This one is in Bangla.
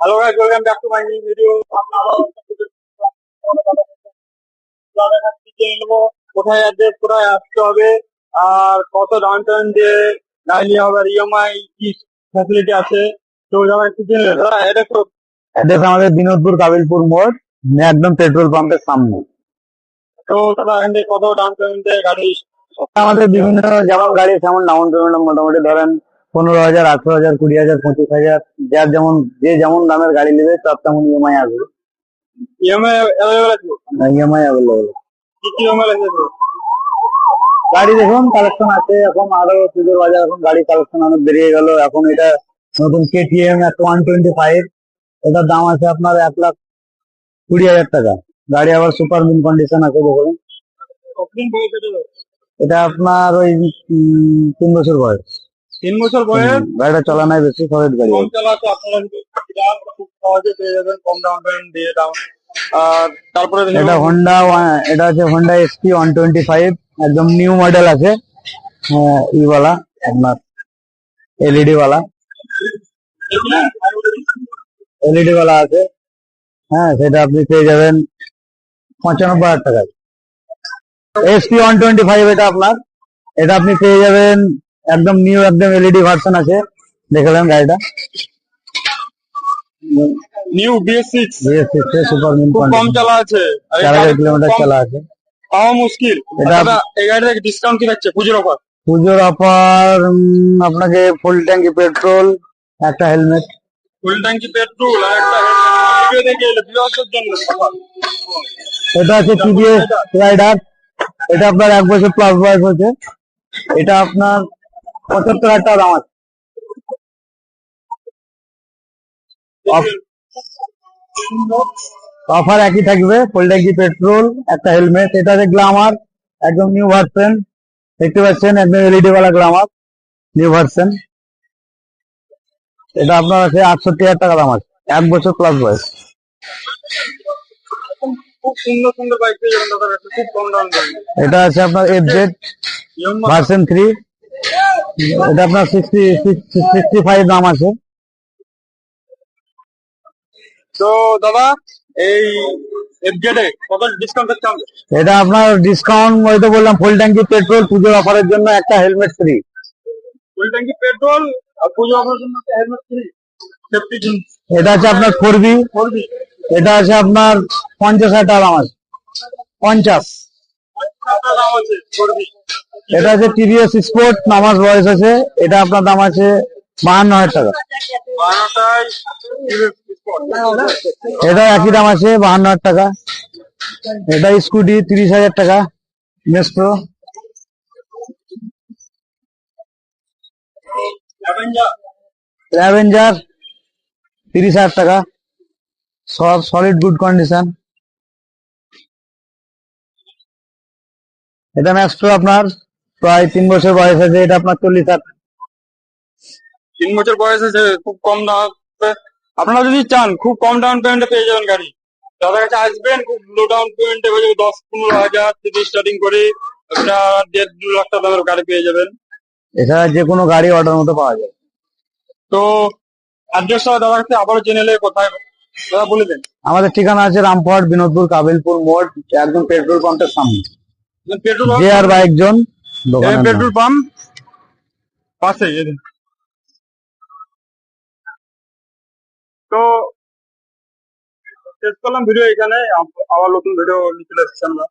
Hello guys welcome back to my new video কোথায় অ্যাড্রেস কোথায় আসতে হবে? আর কত ডাউন পেমেন্ট দিয়ে গাড়ি নেওয়া হবে? ইএমআই কি ফ্যাসিলিটি আছে? তো যারা একটু জেনে দাদা এটা তো অ্যাড্রেস আমাদের বিনোদপুর কাবিলপুর মোড় একদম পেট্রোল পাম্পের সামনে। তো দাদা এখান থেকে কত ডাউন পেমেন্ট দিয়ে গাড়ি আমাদের বিভিন্ন যেমন গাড়ি যেমন ডাউন পেমেন্ট মোটামুটি ধরেন পনেরো হাজার আঠারো হাজার কুড়ি হাজার পঁচিশ হাজার যার যেমন যে যেমন দামের গাড়ি নেবে তার তেমন ইএমআই আসবে। EMI available? গাড়ি দেখুন কালেকশন আছে এখন আরও পুজোর বাজার এখন গাড়ি কালেকশন অনেক বেরিয়ে গেল। এখন এটা নতুন কেটিএম একটা ওয়ান টোয়েন্টি ফাইভ এটার দাম আছে আপনার এক লাখ কুড়ি হাজার টাকা। গাড়ি আবার সুপার মিন কন্ডিশন আছে দেখুন। এটা এটা আপনার ওই তিন বছর বয়স। তিন বছর বয়স। গাড়িটা চলা বেশি খরচ গাড়ি। কম চলা আপনারা খুব সহজে পেয়ে যাবেন কম ডাউন পেমেন্ট দিয়ে ডাউন আর তারপরে এটা হন্ডা এটা আছে Honda SP one twenty five একদম নিউ মডেল আছে। হ্যাঁ ইওয়ালা আপনার এলইডি ওয়ালা। এলইডি ওয়ালা আছে। হ্যাঁ সেটা আপনি পেয়ে যাবেন পঁচানব্বই হাজার টাকা এসপি ওয়ান টোয়েন্টি ফাইভ এটা আপনার এটা আপনি পেয়ে যাবেন একদম নিউ একদম এলইডি ভার্সন আছে। দেখালেন গাড়িটা। New BS six BS six super মিন খুব কম চালা আছে। আর চার হাজার কিলোমিটার চালা আছে। পাওয়া মুশকিল। এটা- দাদা এই গাড়িটা ডিসকাউন্ট কি থাকছে? পুজোর অফার পুজোর অফার আপনাকে ফুল ট্যাঙ্কি পেট্রোল একটা হেলমেট ফুল ট্যাঙ্কি পেট্রোল আর একটা। এটা আছে টিভিএস রাইডার এটা আপনার এক বছর প্লাস বয়স হচ্ছে এটা আপনার পঁচাত্তর হাজার টাকা দাম আছে। অফার একই থাকবে ফুল ট্যাঙ্কি পেট্রোল একটা হেলমেট এটা গ্লামার একদম নিউ ভার্সন দেখতে পাচ্ছেন একদম এলইডি वाला গ্লামার নিউ ভার্সন। এটা আপনার আছে আটষট্টি হাজার টাকা দাম আছে এক বছর প্লাস বয়স। এটা আছে আপনার এফ জেড ভার্সন থ্রি এটা আপনার সিক্সটি সিক্সটি ফাইভ দাম আছে। তো দাদা এই কত ডিসকাউন্ট থাকছে এটা আপনার ডিসকাউন্ট ওই তো বললাম ফুল ট্যাঙ্কি পেট্রোল পুজোর অফারের জন্য একটা হেলমেট ফ্রি ফুল ট্যাঙ্কি পেট্রোল আর পুজো অফারের জন্য একটা হেলমেট ফ্রি এটা আছে আপনার ফোর বি এটা আছে আপনার পঞ্চাশ হাজার টাকা দাম আছে। পঞ্চাশ। দাম আছে করবি এটা আছে টিভিএস স্পোর্ট, নামাজ বয়স আছে এটা আপনার দাম আছে বাহান্ন হাজার টাকা। এটা একই দাম আছে বাহান্ন হাজার টাকা। এটা স্কুটি তিরিশ হাজার টাকা মেস্ট্রো অ্যাভেঞ্জার তিরিশ হাজার টাকা, সব সলিড গুড কন্ডিশন এটা ম্যাক্সট্রো আপনার প্রায় তিন বছর বয়স আছে এটা আপনার চল্লিশ হাজার। তিন বছর বয়স আছে খুব কম দাম আপনারা যদি চান খুব কম ডাউন পেমেন্টে পেয়ে যাবেন গাড়ি। দাদার কাছে আসবেন খুব লো ডাউন পেমেন্টে হয়ে যাবে দশ পনেরো হাজার থেকে স্টার্টিং করে একটা দেড় দু লাখ টাকা দামের গাড়ি পেয়ে যাবেন। এছাড়া যে কোনো গাড়ি অর্ডার মতো পাওয়া যায় তো অ্যাড্রেসটা দাদার কাছে আবারও জেনে কোথায়? দাদা বলে দেন। আমাদের ঠিকানা আছে রামপুরহাট বিনোদপুর কাবিলপুর মোড় একদম পেট্রোল পাম্পের সামনে। পেট্রোল যে আর বাইক জন। পেট্রোল পাম্প পাশে তো শেষ করলাম ভিডিও এখানে আব- আবার নতুন ভিডিও নিচে আসছি আমরা।